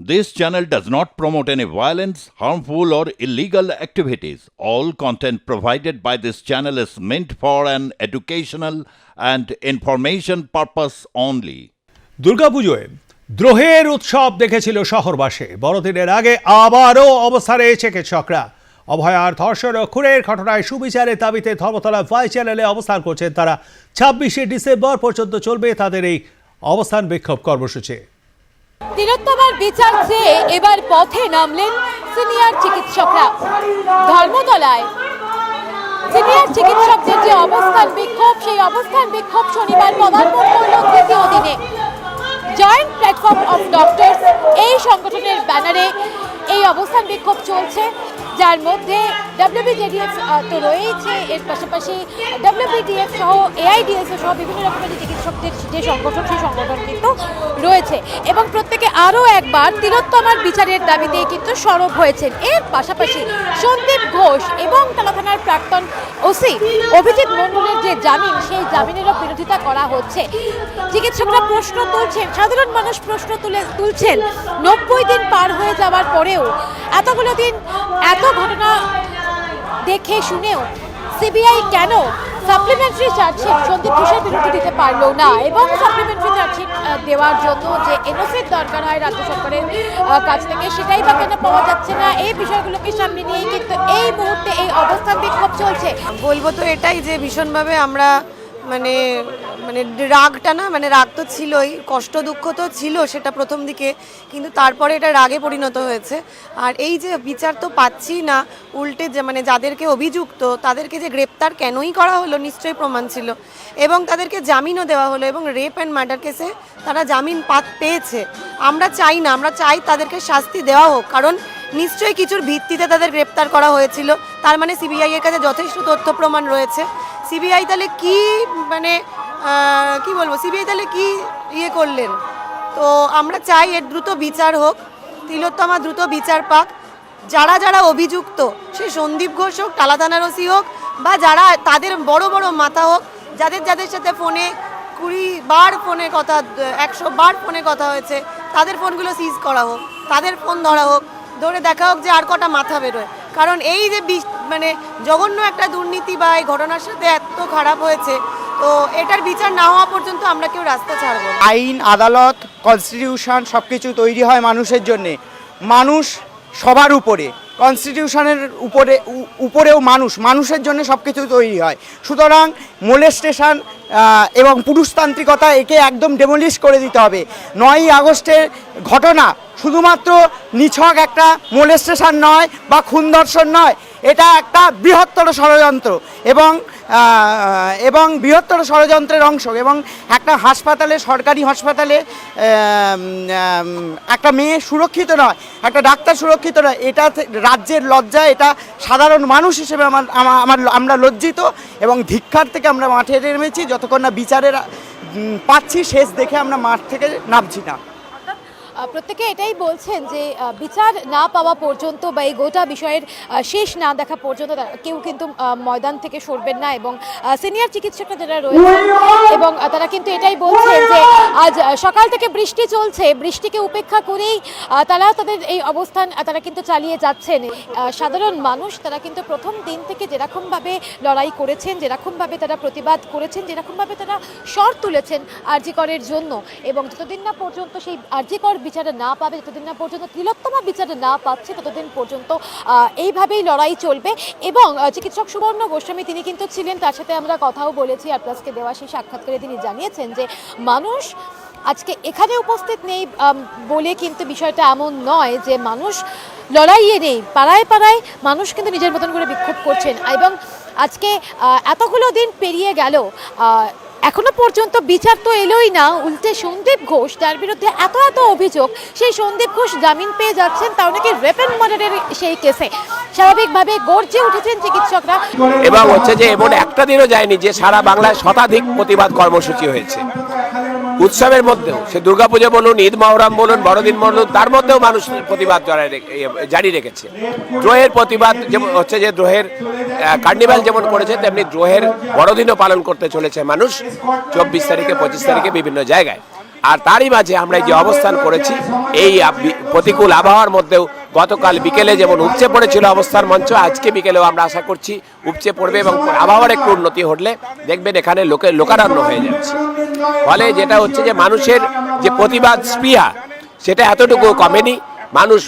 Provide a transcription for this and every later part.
This channel does not promote any violence, harmful, or illegal activities. All content provided by this channel is meant for an educational and information purpose only. দুর্গাপুজোয় দ্রোহের উৎসব দেখেছিল শহরবাসী বড়দিনের আগে আবারও অবস্থানে চিকিৎসকরা অভয়ার ধর্ষণ ও খুনের ঘটনায় সুবিচারের দাবিতে ধর্মতলা ভাই চ্যানেলে অবস্থান করছেন তারা ছাব্বিশে ডিসেম্বর পর্যন্ত চলবে তাদের এই অবস্থান বিক্ষোভ কর্মসূচি তিলোত্তমার বিচার চেয়ে এবার পথে নামলেন সিনিয়র চিকিৎসকরা। ধর্মতলায় সিনিয়র চিকিৎসকদের যে অবস্থান বিক্ষোভ, সেই অবস্থান বিক্ষোভ শনিবার তৃতীয় দিনে। জয়েন্ট প্ল্যাটফর্ম অফ ডক্টরস বিক্ষোভ চলছে, যার মধ্যে ডাব্লিউবিজেডিএফ তো রয়েছে। এর পাশাপাশি ডাব্লিউবিডিএফ সহ এআইডিএস সহ বিভিন্ন রকমের চিকিৎসকদের যে সংগঠন, সেই সংগঠন কিন্তু রয়েছে। এবং প্রত্যেকে আরও একবার তিলোত্তমার বিচারের দাবিতে কিন্তু সরব হয়েছেন। এর পাশাপাশি সন্দীপ ঘোষ এবং তালা থানার প্রাক্তন ওসি অভিজিৎ মন্ডলের যে জামিন, সেই জামিনেরও বিরোধিতা করা হচ্ছে। চিকিৎসকরা প্রশ্ন তুলছেন, সাধারণ মানুষ প্রশ্ন তুলে তুলছেন, নব্বই দিন পার হয়ে যাওয়ার পরেও এতগুলো দিন, এত ঘটনা দেখে শুনেও সিবিআই কেন সাপ্লিমেন্টারি চার্জশিট সন্দীপ ঘোষের বিরুদ্ধে দিতে পারল না। এবং সাপ্লিমেন্টারি চার্জশিট দেওয়ার জন্য যে এনওসির দরকার হয় রাজ্য সরকারের কাছ থেকে, সেটাই বা কেন পাওয়া যাচ্ছে না? এই বিষয়গুলোকে সামনে নিয়ে কিন্তু এই মুহূর্তে এই অবস্থান বিক্ষোভ চলছে। বলব তো এটাই যে ভীষণভাবে আমরা মানে মানে রাগটা না মানে রাগ তো ছিলই, কষ্ট দুঃখ তো ছিল সেটা প্রথম দিকে, কিন্তু তারপরে এটা রাগে পরিণত হয়েছে। আর এই যে বিচার তো পাচ্ছি না, উল্টে যে মানে যাদেরকে অভিযুক্ত, তাদেরকে যে গ্রেপ্তার কেনই করা হলো নিশ্চয়ই প্রমাণ ছিল। এবং তাদেরকে জামিনও দেওয়া হলো, এবং রেপ অ্যান্ড মার্ডার কেসে তারা জামিন পাত, পেয়েছে। আমরা চাই না, আমরা চাই তাদেরকে শাস্তি দেওয়া হোক, কারণ নিশ্চয়ই কিছুর ভিত্তিতে তাদের গ্রেপ্তার করা হয়েছিল। তার মানে সিবিআই এর কাছে যথেষ্ট তথ্য প্রমাণ রয়েছে। সিবিআই তাহলে কি মানে কি বলব, সিবিআই তাহলে কি ইয়ে করলেন? তো আমরা চাই এর দ্রুত বিচার হোক, তিলোত্তমা দ্রুত বিচার পাক। যারা যারা অভিযুক্ত, সে সন্দীপ ঘোষ হোক, টালা থানার ওসি হোক, বা যারা তাদের বড় বড় মাথা হোক, যাদের যাদের সাথে ফোনে কুড়ি বার ফোনে কথা, একশো বার ফোনে কথা হয়েছে, তাদের ফোনগুলো সিজ করা হোক, তাদের ফোন ধরা হোক, ধরে দেখা হোক যে আর কটা মাথা বেরোয়। কারণ এই যে বিষ- মানে জঘন্য একটা দুর্নীতি বা এই ঘটনার সাথে এত খারাপ হয়েছে, তো এটার বিচার না হওয়া পর্যন্ত আমরা কেউ রাস্তা ছাড়বো। আইন, আদালত কনস্টিটিউশন সব কিছু তৈরি হয় মানুষের জন্যে। মানুষ সবার উপরে কনস্টিটিউশনের উপরে উপরেও মানুষ, মানুষের জন্য সব কিছু তৈরি হয়। সুতরাং মোলেস্টেশন এবং পুরুষতান্ত্রিকতা একে একদম ডেমোলিশ করে দিতে হবে। নয়ই আগস্টের ঘটনা শুধুমাত্র নিছক একটা মোলেস্টেশন নয় বা খুন দর্শন নয়, এটা একটা বৃহত্তর ষড়যন্ত্র এবং এবং বৃহত্তর ষড়যন্ত্রের অংশ এবং একটা হাসপাতালে, সরকারি হাসপাতালে একটা মেয়ে সুরক্ষিত নয়, একটা ডাক্তার সুরক্ষিত নয়, এটা রাজ্যের লজ্জা, এটা সাধারণ মানুষ হিসেবে আমার আমার, আমরা লজ্জিত এবং ধিক্ষার থেকে আমরা মাঠে নেমেছি, যতক্ষণ না বিচারের পাচ্ছি, শেষ দেখে আমরা মাঠ থেকে নামছি না। প্রত্যেকে এটাই বলছেন যে বিচার না পাওয়া পর্যন্ত বা এই গোটা বিষয়ের শেষ না দেখা পর্যন্ত কেউ কিন্তু ময়দান থেকে সরবেন না এবং সিনিয়র চিকিৎসকরা যারা রয়েছেন এবং তারা কিন্তু এটাই বলছেন যে, আজ সকাল থেকে বৃষ্টি চলছে। বৃষ্টিকে উপেক্ষা করেই তারা তাদের এই অবস্থান তারা কিন্তু চালিয়ে যাচ্ছেন। সাধারণ মানুষ তারা কিন্তু প্রথম দিন থেকে যেরকমভাবে লড়াই করেছেন, যেরকমভাবে তারা প্রতিবাদ করেছেন, যেরকমভাবে তারা শর তুলেছেন আরজিকরের জন্য এবং যতদিন না পর্যন্ত সেই আরজিকর বিচারে না পাবে, যতদিন না পর্যন্ত তিলোত্তমা বিচারে না পাচ্ছে, ততদিন পর্যন্ত এইভাবেই লড়াই চলবে। এবং চিকিৎসক সুবর্ণ গোস্বামী, তিনি কিন্তু ছিলেন, তার সাথে আমরা কথাও বলেছি, আর প্লাসকে দেওয়া সেই সাক্ষাৎকারে তিনি জানিয়েছেন যে, মানুষ আজকে এখানে উপস্থিত নেই বলে কিন্তু বিষয়টা এমন নয় যে মানুষ লড়াইয়ে নেই। পাড়ায় পাড়ায় মানুষ কিন্তু নিজের মতন করে বিক্ষোভ করছেন। এবং আজকে এতগুলো দিন পেরিয়ে গেল এখনও পর্যন্ত বিচার তো এলোই না। উল্টে সন্দীপ ঘোষ তার বিরুদ্ধে এত এত অভিযোগ, সেই সন্দীপ ঘোষ জামিন পেয়ে যাচ্ছেন তাও নাকি রেপ অ্যান্ড মার্ডারের সেই কেসে। স্বাভাবিকভাবে গর্জে উঠেছেন চিকিৎসকরা। এবং হচ্ছে যে এমন একটা দিনও যায়নি যে সারা বাংলায় শতাধিক প্রতিবাদ কর্মসূচি হয়েছে। উৎসবের মধ্যেও, সে দুর্গাপুজো বলুন, ঈদ মহরম বলুন, বড়দিন বলুন, তার মধ্যেও মানুষ প্রতিবাদ জারি রেখেছে। দ্রোহের প্রতিবাদ যেমন হচ্ছে যে দ্রোহের কার্নিভাল যেমন করেছে, তেমনি দ্রোহের বড়দিনও পালন করতে চলেছে মানুষ চব্বিশ তারিখে, পঁচিশ তারিখে বিভিন্ন জায়গায়। আর তারই মাঝে আমরা যে অবস্থান করেছি, এই প্রতিকূল আবহাওয়ার মধ্যেও গতকাল বিকেলে যেমন উপচে পড়েছিল অবস্থার মঞ্চ, আজকে বিকেলেও আমরা আশা করছি উপচে পড়বে এবং আবহাওয়ার একটু উন্নতি হলে দেখবেন এখানে লোকে লোকারণ্য হয়ে যাচ্ছে। ফলে যেটা হচ্ছে যে মানুষের যে প্রতিবাদ স্পৃহা, সেটা এতটুকু কমেনি। মানুষ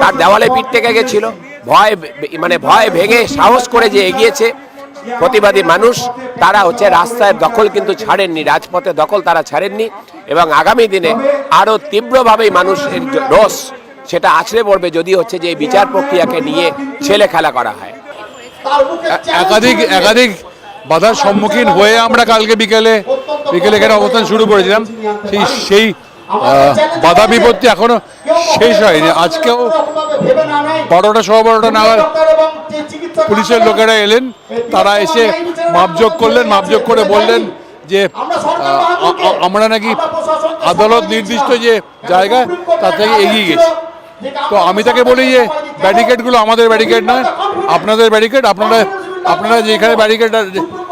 তার দেওয়ালে পিঠ থেকে গেছিল, ভয় মানে ভয় ভেঙে সাহস করে যে এগিয়েছে প্রতিবাদী মানুষ, তারা হচ্ছে রাস্তায় দখল কিন্তু ছাড়েননি, রাজপথে দখল তারা ছাড়েননি এবং আগামী দিনে আরও তীব্রভাবেই মানুষের রোষ সেটা আছড়ে পড়বে যদি হচ্ছে যে বিচার প্রক্রিয়াকে নিয়ে ছেলে খেলা করা হয়। একাধিক একাধিক বাধার সম্মুখীন হয়ে আমরা কালকে বিকেলে বিকেলে এখানে অবস্থান শুরু করেছিলাম। সেই সেই বাধা বিপত্তি এখনও শেষ হয়নি। আজকেও বারোটা সবা বারোটা নাগাদ পুলিশের লোকেরা এলেন। তারা এসে মাপযোগ করলেন মাপযোগ করে বললেন যে আমরা নাকি আদালত নির্দিষ্ট যে জায়গা, তার থেকে এগিয়ে গেছি। তো আমি তাকে বলি যে ব্যারিকেডগুলো আমাদের ব্যারিকেড নয়, আপনাদের ব্যারিকেড আপনারা আপনারা যেখানে ব্যারিকেড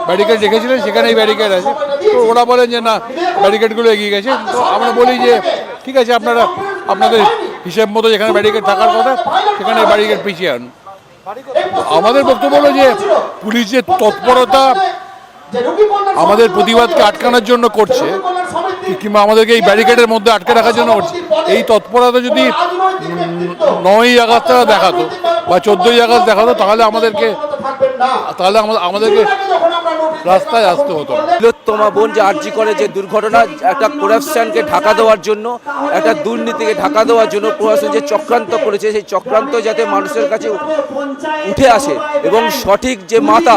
ব্যারিকেড রেখেছিলেন, সেখানেই ব্যারিকেড আছে। তো ওরা বলেন যে, না ব্যারিকেডগুলো এগিয়ে গেছে। তো আমরা বলি যে, ঠিক আছে, আপনারা আপনাদের হিসেব মতো যেখানে ব্যারিকেড থাকার কথা, সেখানে ব্যারিকেড পিছিয়ে আনুন। তো আমাদের বক্তব্য হলো যে, পুলিশের তৎপরতা আমাদের প্রতিবাদকে আটকানোর জন্য করছে। কিংবা আমাদেরকে এই ব্যারিকেডের মধ্যে আটকে রাখার জন্য করছে। এই তৎপরতা যদি নয়ই আগস্ট দেখাতো বা চোদ্দই আগস্ট দেখাতো তাহলে আমাদেরকে তাহলে আমা- আমাদেরকে রাস্তায় আসতে হতো। তিলোত্তমা বোন যে আর্জি করে যে দুর্ঘটনা একটা করাপশনকে ঢাকা দেওয়ার জন্য একটা দুর্নীতিকে ঢাকা দেওয়ার জন্য প্রশাসন যে চক্রান্ত করেছে সেই চক্রান্ত যাতে মানুষের কাছে উঠে আসে এবং সঠিক যে মাথা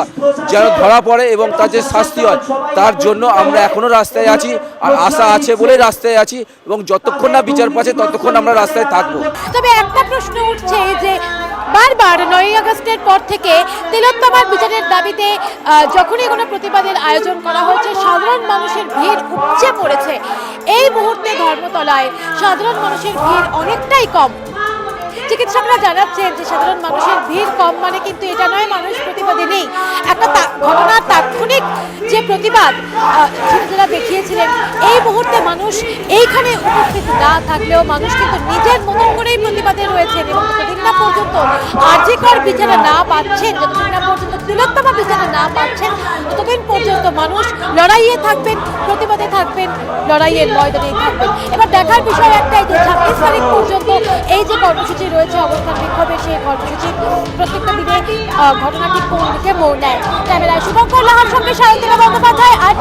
যেন ধরা পড়ে এবং তার যে শাস্তি হয় তার জন্য আমরা এখনও রাস্তায় আছি আর আশা আছে বলেই রাস্তায় আছি এবং যতক্ষণ না বিচার পাচ্ছে ততক্ষণ আমরা রাস্তায় থাকব তবে একটা প্রশ্ন উঠছে যে বারবার নয়ই আগস্টের পর থেকে তিলোত্তমার বিচারের দাবিতে যখনই কোনো প্রতিবাদের আয়োজন করা হয়েছে সাধারণ মানুষের ভিড় উপচে পড়েছে। এই মুহূর্তে ধর্মতলায় সাধারণ মানুষের ভিড় অনেকটাই কম। চিকিৎসকরা জানাচ্ছেন যে সাধারণ মানুষের ভিড় কম মানে কিন্তু এটা নয় মানুষ প্রতিবাদে নেই। একটা ঘটনার তাৎক্ষণিক যে প্রতিবাদ আহ, দেখিয়েছিলেন এই মুহূর্তে মানুষ এইখানে উপস্থিত না থাকলেও মানুষ কিন্তু নিজের মতন করেই প্রতিবাদে রয়েছেন এবং পর্যন্ত আর্যিকর বিচারে না পাচ্ছেন, যতদিন না পর্যন্ত তিলোত্তমা বিচারে না পাচ্ছেন, ততদিন পর্যন্ত মানুষ লড়াইয়ে থাকবেন, প্রতিবাদে থাকবেন, লড়াইয়ের ময়দানেই থাকবেন। এবার দেখার বিষয় একটাই যে ছাব্বিশ তারিখ পর্যন্ত এই যে কর্মসূচি রয়েছে, অবস্থান বিক্ষোভের সেই কর্মসূচি প্রত্যেকটা দিনে ঘটনাটি কোন দিকে মোড় নেয়? ক্যামেরায় শুভঙ্কর লাহার সঙ্গে সায়ন্তিকা বন্দ্যোপাধ্যায়, আর